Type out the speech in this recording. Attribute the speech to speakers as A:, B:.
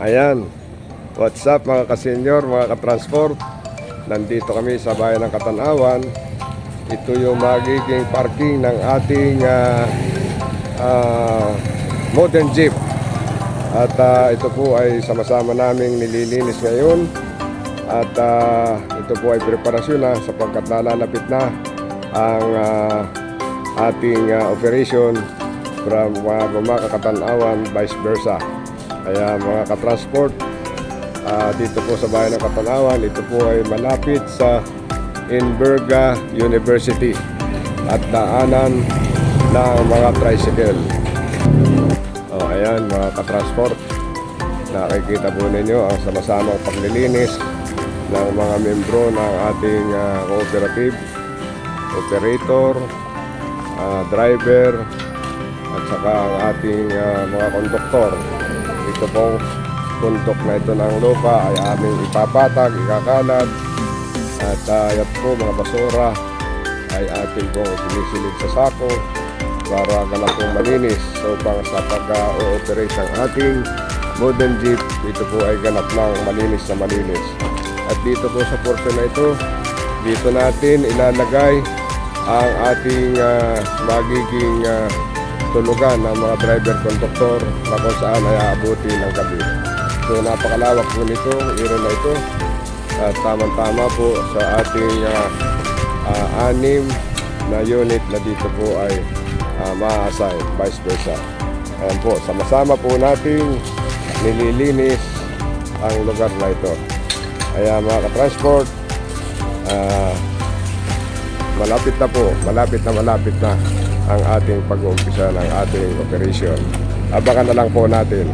A: Ayan. What's up mga kasenyor, mga katransport? Nandito kami sa bayan ng Katanawan. Ito yung magiging parking ng ating ah, ah, modern jeep. At ah, ito po ay sama-sama naming nililinis ngayon. At ah, ito po ay preparasyon na sapagkat nalalapit na ang ah, ating ah, operation from uh, Bumaka Katanawan, vice versa. Kaya mga katransport, ah, dito po sa bayan ng Katanawan, ito po ay malapit sa Inverga University at daanan ng mga tricycle. Oh, ayan mga katransport, nakikita po ninyo ang sama-samang paglilinis ng mga membro ng ating ah, cooperative, operator, ah, driver, at saka ang ating ah, mga konduktor. Ito pong puntok na ito ng lupa ay aming ipapatag, ikakalat, at uh, yan po mga basura ay ating pong sinisilid sa sako para ganap pong malinis. So pang sa pag-ooperate ng ating modern jeep, ito po ay ganap ng malinis na malinis. At dito po sa portion na ito, dito natin ilalagay ang ating ah, magiging ah, tulugan ng mga driver conductor na kung saan ay aabuti ng gabi. So napakalawak po nito, iro na ito. At tamang-tama po sa ating ah, ah, anim na unit na dito po ay uh, ma-assign, vice versa. Ayan po, sama-sama po nating nililinis ang lugar na ito. Kaya mga ka-transport, ah, malapit na po, malapit na malapit na ang ating pag-uumpisa ng ating operation. Abangan na lang po natin.